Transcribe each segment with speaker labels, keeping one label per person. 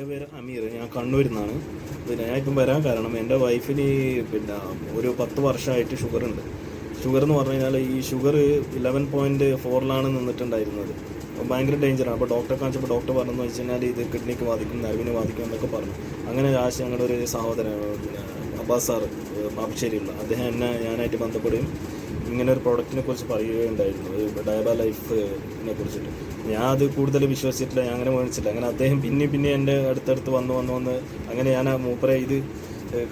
Speaker 1: എന്റെ പേര് അമീർ. ഞാൻ കണ്ണൂരിൽ നിന്നാണ് പിന്നെ ഞാൻ ഇപ്പം വരാൻ കാരണം എന്റെ വൈഫിന് പിന്നെ ഒരു പത്ത് വർഷമായിട്ട് ഷുഗർ ഉണ്ട് ഷുഗർ എന്ന് പറഞ്ഞു കഴിഞ്ഞാൽ ഈ ഷുഗർ ഇലവൻ പോയിന്റ് ഫോറിലാണ് നിന്നിട്ടുണ്ടായിരുന്നത്. അപ്പോൾ ഭയങ്കര ഡേഞ്ചറാണ് അപ്പോൾ ഡോക്ടറെ കാണിച്ചപ്പോൾ ഡോക്ടർ പറഞ്ഞെന്ന് വെച്ച് കഴിഞ്ഞാൽ ഇത് കിഡ്നിക്ക് ബാധിക്കും നരവിന് ബാധിക്കും എന്നൊക്കെ പറഞ്ഞു. അങ്ങനെ ലാസ്റ്റ് ഞങ്ങളുടെ ഒരു സഹോദരൻ അബ്ബാസ് സാറ് പാപ്പിശ്ശേരിയുള്ള അദ്ദേഹം എന്നെ ഞാനായിട്ട് ബന്ധപ്പെടുകയും ഇങ്ങനെ ഒരു പ്രോഡക്റ്റിനെ കുറിച്ച് പറയുകയുണ്ടായിരുന്നു. ഡയബ ലൈഫിനെ കുറിച്ചിട്ട്. ഞാൻ അത് കൂടുതൽ വിശ്വസിച്ചിട്ടില്ല ഞാൻ അങ്ങനെ മേടിച്ചില്ല അങ്ങനെ അദ്ദേഹം പിന്നെ പിന്നെ എന്റെ അടുത്തടുത്ത് വന്ന് വന്ന് വന്ന് അങ്ങനെ ഞാൻ ആ മൂപ്പരെ ഇത്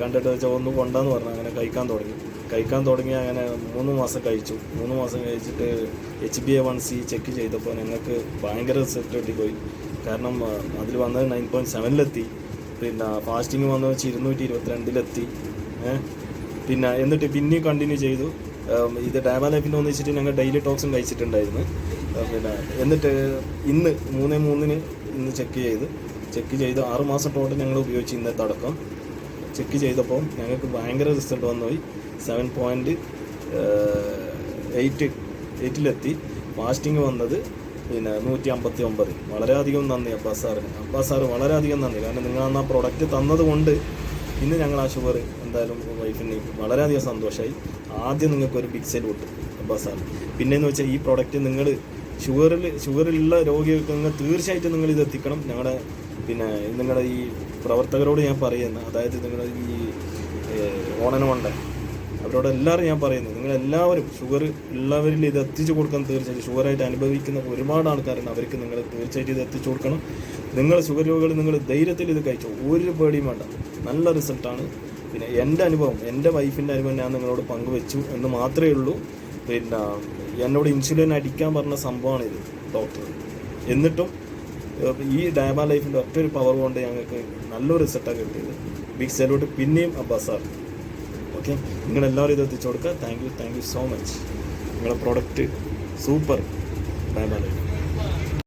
Speaker 1: കണ്ടിട്ട് വെച്ചാൽ ഒന്ന് കൊണ്ടാന്ന് പറഞ്ഞു. അങ്ങനെ കഴിക്കാൻ തുടങ്ങി. കഴിക്കാൻ തുടങ്ങി അങ്ങനെ മൂന്ന് മാസം കഴിച്ചു. മൂന്ന് മാസം കഴിച്ചിട്ട് H B A one C check ചെയ്തപ്പോൾ ഞങ്ങൾക്ക് ഭയങ്കര റിസൾട്ട് കിട്ടിപ്പോയി. കാരണം അതിൽ വന്നത് നയൻ പോയിന്റ് സെവനിലെത്തി പിന്നെ ഫാസ്റ്റിംഗ് വന്നത് വെച്ച് ഇരുന്നൂറ്റി ഇരുപത്തിരണ്ടിലെത്തി. പിന്നെ എന്നിട്ട് പിന്നെയും കണ്ടിന്യൂ ചെയ്തു. ഇത് ഡാബ ഒന്നിച്ചിട്ട് ഞങ്ങൾ ഡെയിലി ടോക്സും കഴിച്ചിട്ടുണ്ടായിരുന്നു. പിന്നെ എന്നിട്ട് ഇന്ന് മൂന്ന് മൂന്നിന് ഇന്ന് ചെക്ക് ചെയ്ത്. ചെക്ക് ചെയ്ത് ആറ് മാസം ടോട്ടൽ ഞങ്ങൾ ഉപയോഗിച്ച് ഇന്നത്തെ അടക്കം ചെക്ക് ചെയ്തപ്പോൾ ഞങ്ങൾക്ക് ഭയങ്കര റിസൾട്ട് വന്നു പോയി സെവൻ പോയിന്റ് എയ്റ്റ് എയ്റ്റിലെത്തി ഫാസ്റ്റിംഗ് വന്നത് പിന്നെ നൂറ്റി അമ്പത്തി ഒമ്പത് വളരെയധികം നന്ദി അബ്ബാസ് സാറിന്. അബ്ബാസ് സാറ് വളരെയധികം നന്ദി. കാരണം നിങ്ങൾ അന്ന് ആ പ്രൊഡക്റ്റ് തന്നത് കൊണ്ട് ഇന്ന് ഞങ്ങൾ ആ ഷുഗർ എന്തായാലും വൈഫിന് വളരെയധികം സന്തോഷമായി ആദ്യം നിങ്ങൾക്ക് ഒരു ബിഗ് സെൽ കിട്ടും അബ്ബാസ് സാർ പിന്നെയെന്ന് വെച്ചാൽ ഈ പ്രോഡക്റ്റ് നിങ്ങൾ ഷുഗറിൽ ഷുഗറുള്ള രോഗികൾക്ക് നിങ്ങൾ തീർച്ചയായിട്ടും നിങ്ങൾ ഇത് എത്തിക്കണം. ഞങ്ങളുടെ പിന്നെ നിങ്ങളുടെ ഈ പ്രവർത്തകരോട് ഞാൻ പറയുന്നത് അതായത് നിങ്ങൾ ഈ ഓണനോണ്ട അവരോട് എല്ലാവരും ഞാൻ പറയുന്നത് നിങ്ങൾ എല്ലാവരും ഷുഗർ ഉള്ളവരിൽ ഇത് എത്തിച്ചു കൊടുക്കാൻ തീർച്ചയായിട്ടും ഷുഗറായിട്ട് അനുഭവിക്കുന്ന ഒരുപാട് ആൾക്കാരുണ്ട്. അവർക്ക് നിങ്ങൾ തീർച്ചയായിട്ടും ഇത് എത്തിച്ചു കൊടുക്കണം. നിങ്ങൾ ഷുഗർ രോഗികൾ നിങ്ങൾ ധൈര്യത്തിൽ ഇത് കഴിച്ചു ഒരു പേടിയും വേണ്ട. നല്ല റിസൾട്ടാണ് പിന്നെ എന്റെ അനുഭവം എന്റെ വൈഫിന്റെ അനുഭവം ഞാൻ നിങ്ങളോട് പങ്കുവെച്ചു എന്ന് മാത്രമേ ഉള്ളൂ. പിന്നെ എന്നോട് ഇൻസുലിൻ അടിക്കാൻ പറഞ്ഞ സംഭവമാണിത് ഡോക്ടർ. എന്നിട്ടും ഈ ഡയബ ലൈഫിന്റെ ഒറ്റ ഒരു പവർ കൊണ്ട് ഞങ്ങൾക്ക് നല്ലൊരു റിസൾട്ടാണ് കിട്ടിയത്. ബിഗ് സെലോട്ട് പിന്നെയും അബ്ബാസ് സാർ ഓക്കെ? നിങ്ങളെല്ലാവരും ഇത് എത്തിച്ചു കൊടുക്കുക. Thank you thank you so much. നിങ്ങളുടെ പ്രോഡക്റ്റ് സൂപ്പർ ഡയബ ലൈഫ്.